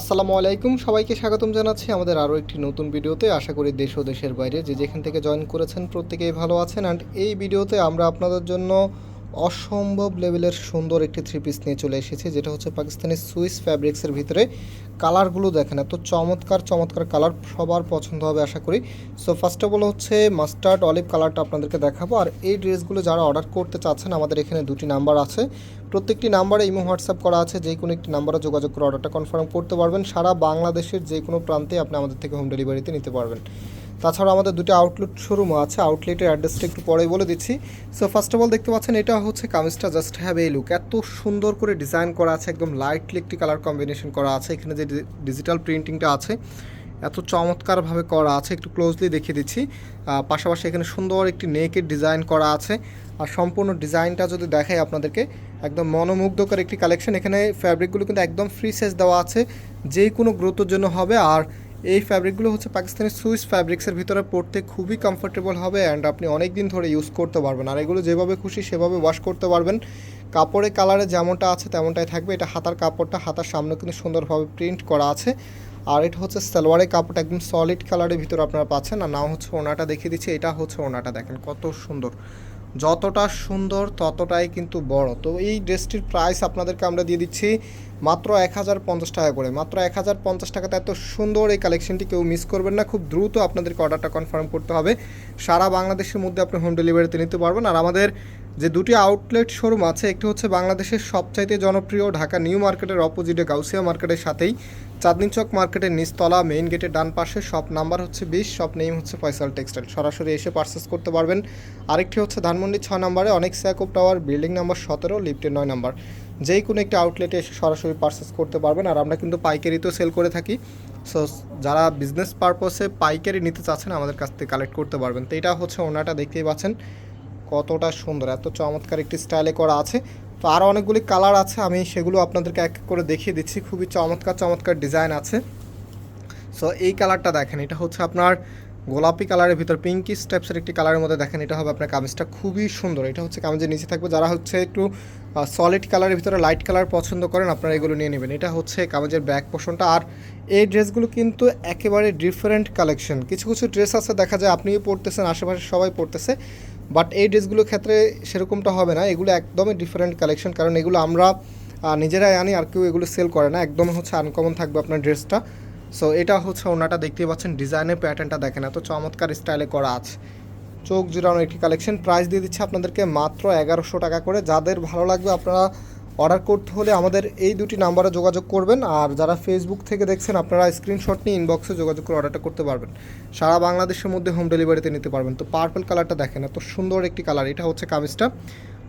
আসসালামু আলাইকুম, সবাইকে স্বাগতম জানাচ্ছি আমাদের আরও একটি নতুন ভিডিওতে। আশা করি দেশ ও দেশের বাইরে যে যেখান থেকে জয়েন করেছেন প্রত্যেকেই ভালো আছেন। অ্যান্ড এই ভিডিওতে আমরা আপনাদের জন্য অসম্ভব লেভেলের সুন্দর একটি থ্রি পিস নিয়ে চলে এসেছি, যেটা হচ্ছে পাকিস্তানি সুইস ফ্যাব্রিক্সের ভিতরে কালারগুলো দেখেন, এত চমৎকার চমৎকার কালার সবার পছন্দ হবে আশা করি। সো ফার্স্ট অফ অল হচ্ছে মাস্টার্ড অলিভ কালারটা আপনাদেরকে দেখাবো, আর এই ড্রেসগুলো যারা অর্ডার করতে চাচ্ছেন, আমাদের এখানে দুটি নাম্বার আছে। প্রত্যেকটি নাম্বারে ইমো হোয়াটসঅ্যাপ করা আছে, যে কোনো একটি নাম্বারে যোগাযোগ করে অর্ডারটা কনফার্ম করতে পারবেন। সারা বাংলাদেশের যে কোনো প্রান্তে আপনি আমাদের থেকে হোম ডেলিভারিতে নিতে পারবেন। তাছাড়া আমাদের দুটি আউটলেট শোরুমও আছে। আউটলেটের অ্যাড্রেসটা একটু পরেই বলে দিচ্ছি। সো ফার্স্ট অফ অল দেখতে পাচ্ছেন, এটা হচ্ছে কামিজটা জাস্ট হ্যাভ এই লুক এত সুন্দর করে ডিজাইন করা আছে, একদম লাইটলি একটি কালার কম্বিনেশন করা আছে। এখানে যে ডিজিটাল প্রিন্টিংটা আছে, এত চমৎকারভাবে করা আছে। একটু ক্লোজলি দেখিয়ে দিচ্ছি। পাশাপাশি এখানে সুন্দর একটি নেকের ডিজাইন করা আছে। আর সম্পূর্ণ ডিজাইনটা যদি দেখাই আপনাদেরকে, একদম মনোমুগ্ধকর একটি কালেকশন এখানে ফ্যাব্রিকগুলো কিন্তু একদম ফ্রি সাইজ দেওয়া আছে। যে কোনো গ্রোথের জন্য হবে। আর এই ফ্যাব্রিকগুলো হচ্ছে পাকিস্তানের সুইস ফ্যাব্রিক্সের ভিতরে পড়তে খুবই কমফোর্টেবল হবে অ্যান্ড আপনি অনেক দিন ধরে ইউজ করতে পারবেন। আর এগুলো যেভাবে খুশি সেভাবে ওয়াশ করতে পারবেন। কাপড়ের কালারে যেমনটা আছে তেমনটাই থাকবে। এটা হাতার কাপড়টা হাতার সামনে কিন্তু সুন্দরভাবে প্রিন্ট করা আছে। আর এটা হচ্ছে সালোয়ারের কাপড়টা একদম সলিড কালারের ভিতরে আপনারা পাচ্ছেন। আর নাও হচ্ছে ওনাটা, দেখিয়ে দিচ্ছি। এটা হচ্ছে ওনাটা, দেখেন কত সুন্দর। যতটা সুন্দর ততটাই কিন্তু বড়। তো এই ড্রেসটির প্রাইস আপনাদেরকে আমরা দিয়ে দিচ্ছি মাত্র এক হাজার পঞ্চাশ টাকা করে। মাত্র এক হাজার পঞ্চাশ টাকাতে এত সুন্দর এই কালেকশনটি কেউ মিস করবেন না। খুব দ্রুত আপনাদেরকে অর্ডারটা কনফার্ম করতে হবে। সারা বাংলাদেশের মধ্যে আপনি হোম ডেলিভারিতে নিতে পারবেন। আর আমাদের যে দুটি আউটলেট শোরুম আছে, একটি হচ্ছে বাংলাদেশের সবচাইতে জনপ্রিয় ঢাকা নিউ মার্কেটের অপোজিটে গাউসিয়া মার্কেটের সাথেই। চাঁদনি চক মার্কেটের নিচতলা মেইন গেটের ডান পাশে। শপ নাম্বার হচ্ছে বিশ শপ নেম হচ্ছে ফয়সাল টেক্সটাইল সরাসরি এসে পারচেস করতে পারবেন। আরেকটি হচ্ছে ধানমন্ডি ছ নম্বরে, অনেক স্যাকোপ টাওয়ার বিল্ডিং নাম্বার সতেরো লিফটের নয় নাম্বার। যেই কোনো একটি আউটলেটে এসে সরাসরি পারচেস করতে পারবেন। আর আমরা কিন্তু পাইকারিতেও সেল করে থাকি। সো যারা বিজনেস পারপসে পাইকারি নিতে চাচ্ছেন, আমাদের কাছ থেকে কালেক্ট করতে পারবেন। তো এটা হচ্ছে ওনাটা দেখতেই পাচ্ছেন, কতটা সুন্দর, এত চমৎকার একটি স্টাইলে করা আছে। তো আরও অনেকগুলি কালার আছে, আমি সেগুলো আপনাদেরকে এক করে দেখিয়ে দিচ্ছি। খুবই চমৎকার চমৎকার ডিজাইন আছে। সো এই কালারটা দেখেন, এটা হচ্ছে আপনার গোলাপি কালারের ভিতর পিঙ্কি স্টেপসের একটি কালারের মধ্যে দেখেন, এটা হবে আপনার কামিজটা খুবই সুন্দর। এটা হচ্ছে কামিজের নিচে থাকবে। যারা হচ্ছে একটু সলিড কালারের ভিতরে লাইট কালার পছন্দ করেন, আপনারা এগুলো নিয়ে নেবেন। এটা হচ্ছে কামিজের ব্যাক পোষণটা আর এই ড্রেসগুলো কিন্তু একেবারে ডিফারেন্ট কালেকশন কিছু কিছু ড্রেস আছে, দেখা যায় আপনিও পড়তেছেন আশেপাশে সবাই পড়তেছে বাট এই ড্রেসগুলোর ক্ষেত্রে সেরকমটা হবে না। এগুলো একদমই ডিফারেন্ট কালেকশন কারণ এগুলো আমরা নিজেরাই আনি, আর কেউ এগুলো সেল করে না। একদম হচ্ছে আনকমন থাকবে আপনার ড্রেসটা। সো এটা হচ্ছে ওনাটা দেখতেই পাচ্ছেন, ডিজাইনের প্যাটার্নটা দেখেন, এত চমৎকার স্টাইলে করা আছে। চোখ জুড়ানো একটি কালেকশন, প্রাইস দিয়ে দিচ্ছে আপনাদেরকে মাত্র এগারোশো টাকা করে। যাদের ভালো লাগবে আপনারা অর্ডার করতে হলে আমাদের এই দুটি নাম্বারে যোগাযোগ করবেন, আর যারা ফেসবুক থেকে দেখছেন, আপনারা স্ক্রিনশট নিয়ে ইনবক্সে যোগাযোগ করে অর্ডারটা করতে পারবেন। সারা বাংলাদেশের মধ্যে হোম ডেলিভারিতে নিতে পারবেন। তো পার্পল কালারটা দেখেন, এত সুন্দর একটি কালার এটা হচ্ছে কামিজটা।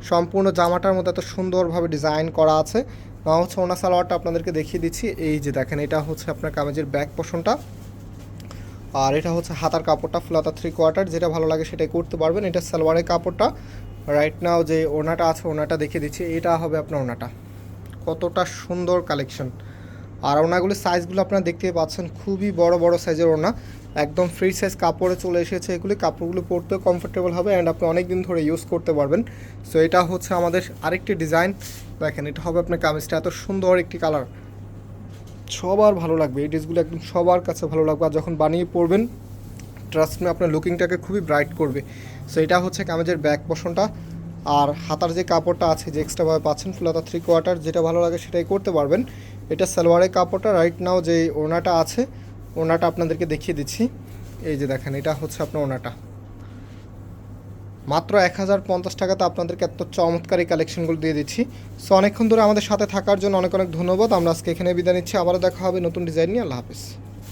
সম্পূর্ণ জামাটার মধ্যে এত সুন্দরভাবে ডিজাইন করা আছে। হচ্ছে ওনা সালোয়ারটা আপনাদেরকে দেখিয়ে দিচ্ছি। এই যে দেখেন, এটা হচ্ছে আপনার কামেজের ব্যাক পোষণটা আর এটা হচ্ছে হাতার কাপড়টা, ফুলাতা থ্রি কোয়ার্টার যেটা ভালো লাগে সেটাই করতে পারবেন। এটা সালোয়ারের কাপড়টা। রাইট নাও যে ওনাটা আছে ওনাটা দেখিয়ে দিচ্ছি। এটা হবে আপনার ওনাটা কতটা সুন্দর কালেকশন আর ওনাগুলোর সাইজগুলো আপনারা দেখতে পাচ্ছেন, খুবই বড় বড় সাইজের ওনা একদম ফ্রি সাইজ কাপড়ে চলে এসেছে এগুলি। কাপড়গুলো পরতেও কমফোর্টেবল হবে অ্যান্ড আপনি অনেক দিন ধরে ইউজ করতে পারবেন। সো এটা হচ্ছে আমাদের আরেকটি ডিজাইন দেখেন, এটা হবে আপনার কামিজটা, এত সুন্দর একটি কালার সবার ভালো লাগবে, এই ড্রেসগুলো একদম সবার কাছে ভালো লাগবে। আর যখন বানিয়ে পরবেন ট্রাস্ট মে আপনার লুকিংটাকে খুবই ব্রাইট করবে। সো এটা হচ্ছে কামেজের ব্যাক পোষণটা আর হাতার যে কাপড়টা আছে, যে এক্সট্রাভাবে পাচ্ছেন, ফুলাতা থ্রি কোয়ার্টার যেটা ভালো লাগে সেটাই করতে পারবেন। এটা সালোয়ারের কাপড়টা রাইট নাও যে ওনাটা আছে ওনাটা আপনাদেরকে দেখিয়ে দিচ্ছি। এই যে দেখেন, এটা হচ্ছে আপনার ওনাটা মাত্র এক হাজার পঞ্চাশ টাকাতে আপনাদেরকে এত চমৎকার এই কালেকশনগুলো দিয়ে দিচ্ছি। সো অনেকক্ষণ ধরে আমাদের সাথে থাকার জন্য অনেক অনেক ধন্যবাদ। আমরা আজকে এখানে বিদায় নিচ্ছি। আবারও দেখা হবে নতুন ডিজাইন নিয়ে। আল্লাহ হাফিজ।